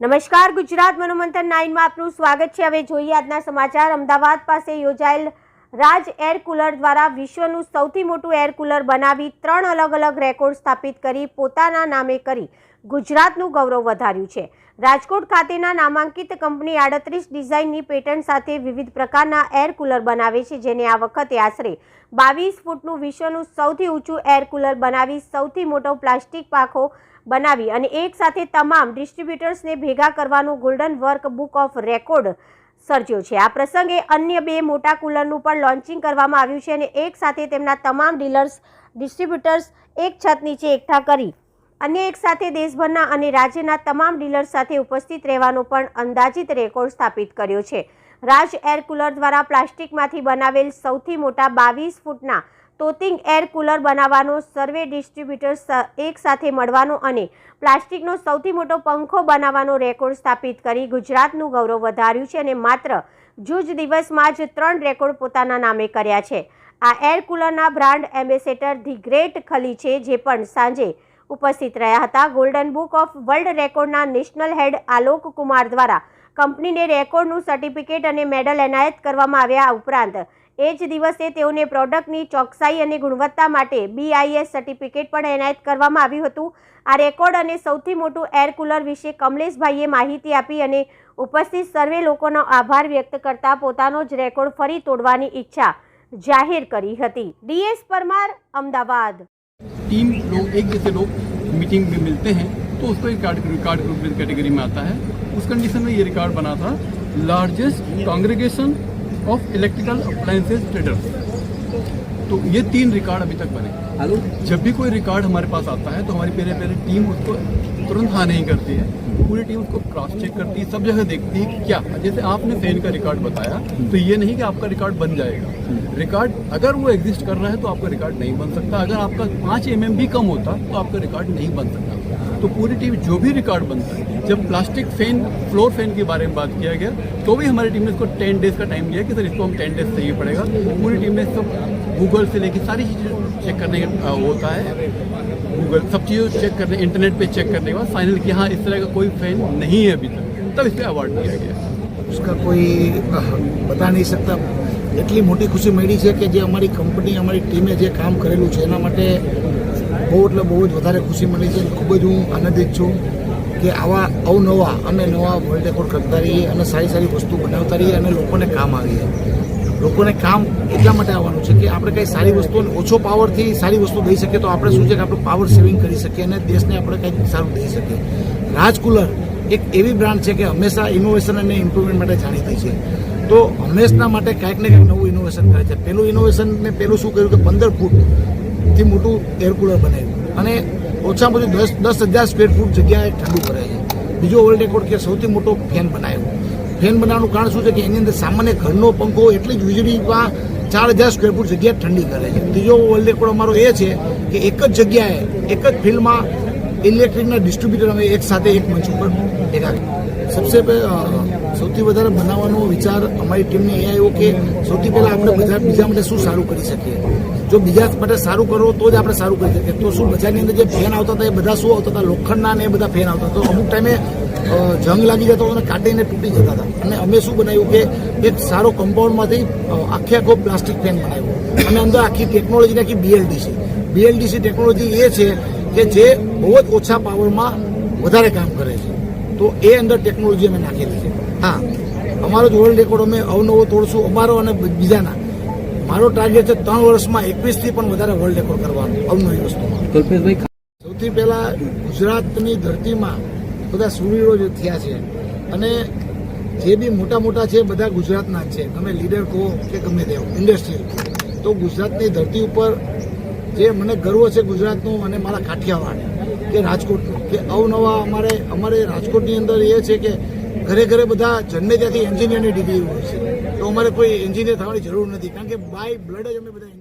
નમસ્કાર, ગુજરાત મનોમંથન નાઇનમાં આપનું સ્વાગત છે. હવે જોઈએ આજના સમાચાર. અમદાવાદ પાસે યોજાયેલ રાજ એર કુલર દ્વારા વિશ્વનું સૌથી મોટું એર કુલર બનાવી ત્રણ અલગ અલગ રેકોર્ડ સ્થાપિત કરી, પોતાના નામે કરી. ગુજરાતનું ગૌરવ વધાર્યું છે. રાજકોટ ખાતેના નામાંકિત કંપની આડત્રીસ ડિઝાઇનની પેટર્ન સાથે વિવિધ પ્રકારના એર કુલર બનાવે છે, જેને આ વખતે આશરે બાવીસ ફૂટનું વિશ્વનું સૌથી ઊંચું એર કુલર બનાવી સૌથી મોટો પ્લાસ્ટિક પાખો બનાવી અને એક સાથે તમામ ડિસ્ટ્રીબ્યુટર્સને ભેગા કરવાનો golden work book of record સર્જ્યો છે. આ પ્રસંગે અન્ય બે મોટા કુલરનું પણ લોન્ચિંગ કરવામાં આવ્યું છે અને એક સાથે તેમના તમામ ડીલર્સ ડિસ્ટ્રીબ્યુટર્સ એક છત નીચે એકઠા કરી અન્ય એક સાથે દેશભરના અને રાજ્યના તમામ ડીલર્સ સાથે ઉપસ્થિત રહેવાનો પણ અંદાજિત રેકોર્ડ સ્થાપિત કર્યો છે. રાજ એર કુલર દ્વારા પ્લાસ્ટિકમાંથી બનાવેલ સૌથી મોટા બાવીસ ફૂટના તોતિંગ એર કુલર બનાવવાનો, સર્વે ડિસ્ટ્રીબ્યુટર્સ એક સાથે મળવાનો અને પ્લાસ્ટિકનો સૌથી મોટો પંખો બનાવવાનો રેકોર્ડ સ્થાપિત કરી ગુજરાતનું ગૌરવ વધાર્યું છે અને માત્ર જૂજ દિવસમાં જ ત્રણ રેકોર્ડ પોતાના નામે કર્યા છે. આ air કુલરના brand ambassador the great Khali છે, જે પણ સાંજે ઉપસ્થિત રહ્યા હતા. ગોલ્ડન બુક ઓફ વર્લ્ડ રેકોર્ડના નેશનલ હેડ આલોક કુમાર દ્વારા કંપનીને રેકોર્ડનું સર્ટિફિકેટ અને મેડલ એનાયત કરવામાં આવ્યા ઉપરાંત એ જ દિવસે તેઓને પ્રોડક્ટની ચોકસાઈ અને ગુણવત્તા માટે બીઆઈએસ સર્ટિફિકેટ પણ એનાયત કરવામાં આવ્યું હતું આ રેકોર્ડ અને સૌથી મોટું એર કુલર વિશે કમલેશભાઈએ માહિતી આપી અને ઉપસ્થિત સર્વે લોકોનો આભાર વ્યક્ત કરતા પોતાનો જ રેકોર્ડ ફરી તોડવાની ઈચ્છા જાહેર કરી હતી ડીએસ પરમાર અમદાવાદ टीम लोग एक जैसे लोग मीटिंग में मिलते हैं तो उसको एक रिकॉर्ड रिकॉर्ड ग्रुप कैटेगरी में आता है उस कंडीशन में ये रिकॉर्ड बना था largest congregation of electrical appliances traders तो ये तीन रिकॉर्ड अभी तक बने। जब भी कोई रिकॉर्ड हमारे पास आता है तो हमारी पहले पहले टीम उसको तुरंत हाँ नहीं करती है। पूरी टीम उसको क्रॉस चेक करती है सब जगह देखती है क्या। जैसे आपने फ़ैन का रिकॉर्ड बताया तो ये नहीं कि आपका रिकॉर्ड बन जाएगा। रिकॉर्ड अगर वो एग्जिस्ट कर रहा है तो आपका रिकॉर्ड नहीं बन सकता। अगर आपका पाँच एम भी कम होता तो आपका रिकॉर्ड नहीं बन सकता। तो पूरी टीम जो भी रिकॉर्ड बनता है जब प्लास्टिक फैन फ्लोर फैन के बारे में बात किया गया तो भी हमारी टीम ने इसको टेन डेज का टाइम दिया कि सर इसको हम टेन डेज चाहिए पड़ेगा पूरी टीम ने इसको गूगल से लेके सारी चीज़ें चेक करने का होता है गूगल सब चीज़ें चेक करने इंटरनेट पे चेक करने के बाद फाइनल कि हाँ इस तरह का कोई फैन नहीं है अभी तक तब इस पर अवार्ड दिया गया उसका कोई અહ, બતા નહીં શકતા એટલી મોટી ખુશી મળી છે કે જે અમારી કંપની અમારી ટીમે જે કામ કરેલું છે એના માટે બહુ, એટલે બહુ જ વધારે ખુશી મળી છે ખૂબ જ હું આનંદિત છું કે આવા અવનવા અને નવા વર્લ્ડ રેકોર્ડ કરતા રહીએ અને સારી સારી વસ્તુ બનાવતા રહીએ અને લોકોને કામ આવીએ લોકોને કામ એટલા માટે આવવાનું છે કે આપણે કંઈ સારી વસ્તુ ઓછો પાવરથી સારી વસ્તુ દઈ શકીએ તો આપણે શું છે કે આપણું પાવર સેવિંગ કરી શકીએ અને દેશને આપણે કંઈક સારું દઈ શકીએ. રાજ કુલર એક એવી બ્રાન્ડ છે કે હંમેશા ઇનોવેશન અને ઇમ્પ્રુવમેન્ટ માટે જાણીતી છે. તો હંમેશના માટે કાંઈક ને કાંઈક નવું ઇનોવેશન કરે છે. પેલું ઇનોવેશન મેં પેલું શું કર્યું કે પંદર ફૂટથી મોટું એર કુલર અને ઓછામાં ઓછું દસ દસ હજાર સ્ક્વેર ફૂટ જગ્યાએ ઠંડુ કરે છે બીજો વર્લ્ડ રેકોર્ડ કે સૌથી મોટો ફેન બનાવ્યો. ફેન બનાવવાનું કારણ શું છે કે એની અંદર સામાન્ય ઘરનો પંખો એટલી જ વીજળીમાં ચાર હજાર સ્ક્વેર ફૂટ જગ્યા ઠંડી કરે છે ત્રીજો વર્લ્ડ રેકોર્ડ અમારો એ છે કે એક જ જગ્યાએ, એક જ ફિલ્ડમાં ઇલેક્ટ્રિકના ડિસ્ટ્રીબ્યુટર અમે એક સાથે એક મંચ ઉપર ભેગા સબસે સૌથી વધારે બનાવવાનો વિચાર અમારી ટીમને એ આવ્યો કે સૌથી પહેલાં આપણે બધા બીજા માટે શું સારું કરી શકીએ? જો બીજા માટે સારું કરો તો જ આપણે સારું કરી શકીએ. તો શું બજારની અંદર જે ફેન આવતા હતા એ બધા શું આવતા હતા? લોખંડના ને એ બધા ફેન આવતા તો અમુક ટાઈમે જંગ લાગી જતો અને કાઢીને તૂટી જતા હતા. અને અમે શું બનાવ્યું કે એક સારો કમ્પાઉન્ડમાંથી આખે આખો પ્લાસ્ટિક ફેન બનાવ્યો. અને અંદર આખી ટેકનોલોજી આખી બીએલડીસી બીએલડીસી ટેકનોલોજી એ છે કે જે બહુ જ ઓછા પાવરમાં વધારે કામ કરે છે. તો એ અંદર ટેકનોલોજી અમે નાખેલી છે. હા અમારો જ વર્લ્ડ રેકોર્ડ અમે અવનવો તોડશું અમારો અને બીજાના. મારો ટાર્ગેટ છે ત્રણ વર્ષમાં એકવીસથી પણ વધારે વર્લ્ડ રેકોર્ડ કરવાનો અવનવી વસ્તુમાં. સૌથી પહેલા ગુજરાતની ધરતીમાં બધા સુરવીરો જે થયા છે અને જે બી મોટા મોટા છે બધા ગુજરાતના જ છે. તમે લીડર કહો કે ગમે તેઓ ઇન્ડસ્ટ્રી તો ગુજરાતની ધરતી ઉપર જે મને ગર્વ છે ગુજરાતનું અને મારા કાઠિયાવાડ કે રાજકોટનું, કે અવનવા અમારે અમારે રાજકોટની અંદર એ છે કે ઘરે ઘરે બધા જન્મે ત્યાંથી એન્જિનિયરની ડિગ્રી હોય છે. તો અમારે કોઈ એન્જિનિયર થવાની જરૂર નથી. કારણ કે બાય બ્લડ જ અમે બધા